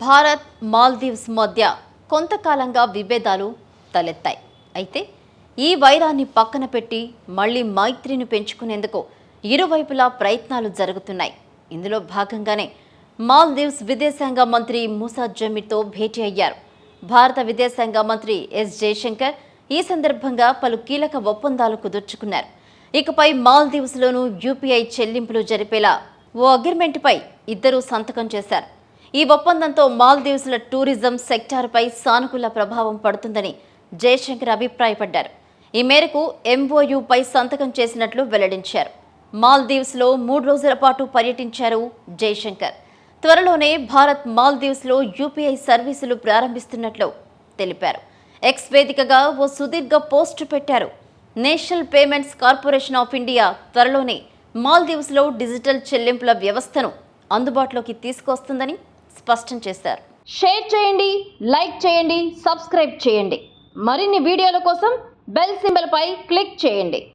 భారత్ మాల్దీవ్స్ మధ్య కొంతకాలంగా విభేదాలు తలెత్తాయి. అయితే ఈ వైరాన్ని పక్కన పెట్టి మళ్ళీ మైత్రిని పెంచుకునేందుకు ఇరువైపులా ప్రయత్నాలు జరుగుతున్నాయి. ఇందులో భాగంగానే మాల్దీవ్స్ విదేశాంగ మంత్రి మూసా జమీర్తో భేటీ అయ్యారు. భారత విదేశాంగ మంత్రి ఎస్ జయశంకర్ ఈ సందర్భంగా పలు కీలక ఒప్పందాలు కుదుర్చుకున్నారు. ఇకపై మాల్దీవ్స్లోనూ యూపీఐ చెల్లింపులు జరిపేలా ఓ అగ్రిమెంట్పై ఇద్దరూ సంతకం చేశారు. ఈ ఒప్పందంతో మాల్దీవ్స్ల టూరిజం సెక్టార్పై సానుకూల ప్రభావం పడుతుందని జయశంకర్ అభిప్రాయపడ్డారు. ఈ మేరకు ఎంఓయూపై సంతకం చేసినట్లు వెల్లడించారు. మాల్దీవ్స్లో మూడు రోజుల పాటు పర్యటించారు జయశంకర్. త్వరలోనే భారత్ మాల్దీవ్స్లో యూపీఐ సర్వీసులు ప్రారంభిస్తున్నట్లు తెలిపారు. ఎక్స్ వేదికగా ఓ సుదీర్ఘ పోస్టు పెట్టారు. National payments corporation of India త్వరలోనే మాల్దీవ్స్లో డిజిటల్ చెల్లింపుల వ్యవస్థను అందుబాటులోకి తీసుకొస్తుందని స్పష్టం చేశారు. షేర్ చేయండి లైక్ చేయండి సబ్స్క్రైబ్ చేయండి. మరిన్ని వీడియోల కోసం బెల్ సింబల్పై క్లిక్ చేయండి.